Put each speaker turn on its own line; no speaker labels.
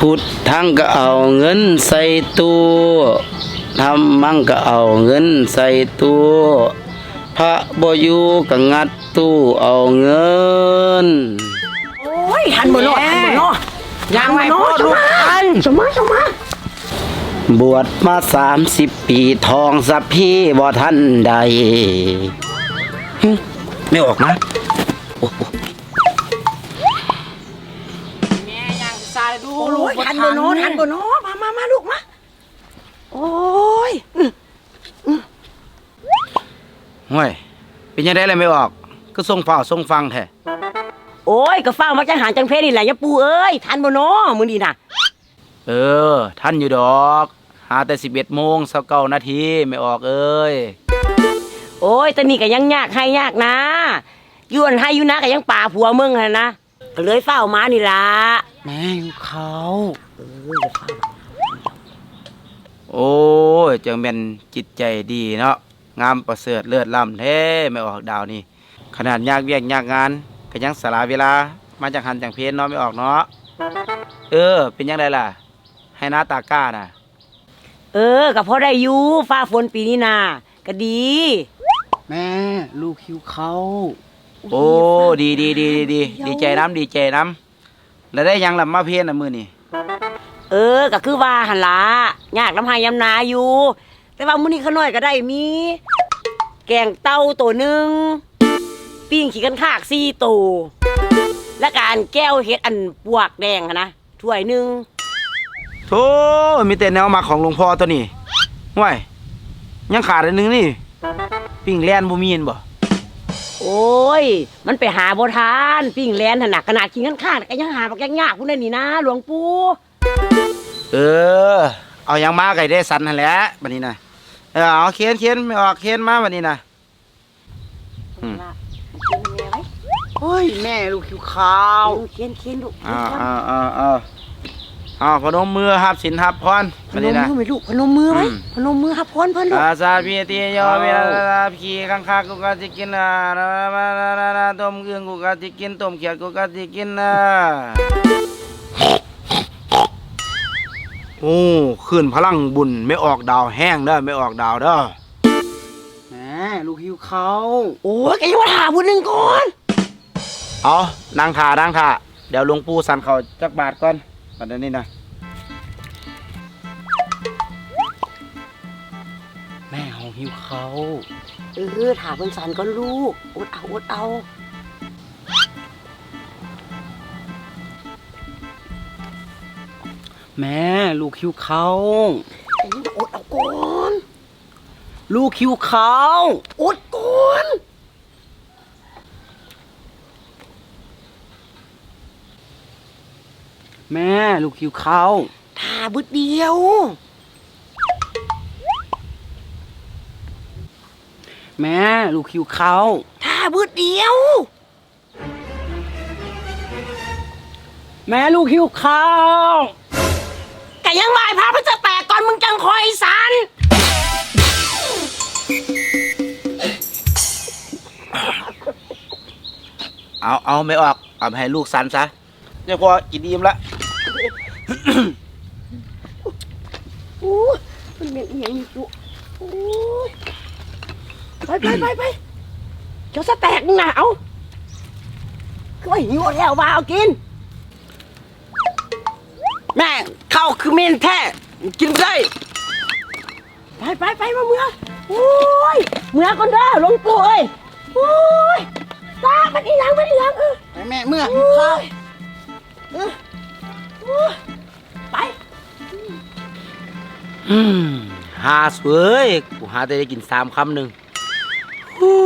พุทธังก็เอาเงินใส่ตู้ธรรมังก็เอาเงินใส่ตู้พระบอยู่ก็งัดตู้เอาเงิน
โอ้ยทันบ่เนาะทันบ่เนาะยังไม่พอลูกทันสมาสมา
บวชมาสามสิบปีทองสัพพี่บ่ทันใดหึไม่ออกนะ โอ้
ยทันบ่เนาะทันบ่เนาะมามามาลูกมาโอ้ย
ห่วยเป็นยังไงเลยไม่ออก ก็ส่งเฝ้าส่งฟังแท้
โอ้ยก็เฝ้ามาจังหารจังเพศนี่แหละยะปูเอ้ยทันบ่เนาะมื้อนี้น่ะ
เออ ท่านอยู่ดอก หาแต่สิบเอ็ดโมงสักเก้านาทีไม่ออกเอ้ย
โอ้ยแต่นี่ก็ยังยากให้ยากนะอยู่อันให้อยู่นะก็ยังป่าผัวมึงหั่นนะก็เลยเฝ้ามานี่ล่ะ
แม่อยู่เขา
เอออย่าเฝ้า
โอ้ยจังเป็นจิตใจดีเนาะงามประเสริฐเลือดล่ำแท้ไม่ออกดาวนี่ขนาดยากเวียกยากงานก็ยังสละเวลามาจากหันจากเพนเนาะไม่ออกเนาะเออ เป็นยังไงล่ะ ให้หน้าตาก้าน่ะ
เออก็พอได้อยู่ฟ้าฝนปีนี้น่ะก็ดี
แม่ลูกคิวเขา
โอ้ ดีดีดีดีดีดีใจน้ำดีใจน้ำ แล้วได้ยังล่ะมาเพนอะมือนี่
เออก็คือว่าหันละยากลำหายยำนาอยู่ แต่ว่ามื้อนี้ขาน้อยก็ได้มี แกงเต้าตัวหนึ่งปิ้งขี้กันคากสี่ตัวและการแก้วเฮ็ดอันปวกแดงหั้นนะถ้วยหนึ่ง
โธ่มีแต่แนวมาของหลวงพ่อตัวนี้ห่วยยังขาดอันหนึงนี่ ปิ้งแล่นบ่มีเห็นบ่
โอ้ย มันไปหาบ่ทานปิ้งแลนหันน่ะขนาดขี้กันคากก็ยังหาบักยากๆพุ่นนั่นนี่นะ หลวงปู่
เออ เอายังมาไก่ได้สันนั่นแหละบัดนี้นะเออเอาเขียนเขียนไม่ออกเขียนมาบัดนี้นะอืม
เฮ้ยแม่ลูกคิวเขา
เอาเขียนเขียนลูก
อ้าวอ้าวอ้าว อ้าวอ้าวพนมมือหับสินหับพร
พ
บัด
น
นี้
ม
นะ
มือไหมลูกพนมมือไว้
อืม
พนมมือครับพรเพิ่นลูก
อาซาพีติโยเวลาลาพีข้างข้ากูก็จะกินนะนะนะนะนะต้มเกลืองกูก็จะกินต้มเขียดกูก็จะกินนะโอ้ขึ้นพลังบุญไม่ออกดาวแห้งเด้อไม่ออกดาวเด้อ
แม่ลูกคิวเขา
โอ้ยแกยังมาถามพูดหนึ่งก่อน
เอานางขาดังขาเดี๋ยวหลวงปู่สันเขาจักบาทก่อน บัดนี้นะ
แม่ของคิวเขา
เออถามเพิ่นสันก็ลูกอดเอาอดเอา
แม่ลูกคิวเขา
แต่ยังอดเอาก่อน
ลูกคิวเขา
อดก่อน
แม่ลูกคิวเขา
ถาบึดเดียว
แม่ลูกคิวเขา
ถาบึดเดียว
แม่ลูกคิวเขา
แต่ยังไหวพระพระจะแตกก่อนมึงจังคอยสัน
เอาเอาไม่ออกเอาไปให้ลูกสันซะเดี๋ยวพอกินอิ่มละ
โอ้ยมันเป็นอีหยังอยู่จุโอ้ยไปไปไปไปเจ้าสแตกมึงน่ะเอาคือว่าหิวแล้วว่าเอากิน
แม่เข้าคือเมนแท้ กินได้
ไปไปไปมาเมือโอ้ยเมือก่อนเด้อหลวงปู่เอ้ยโอ้ยตามันอีหยังมันอีหยังเออ
แม่แม่เมื่อ
โอ้ยเออโอ้ย ไป
อืมหาสวยกูหาแต่ได้กินสามคำหนึ่งฮู้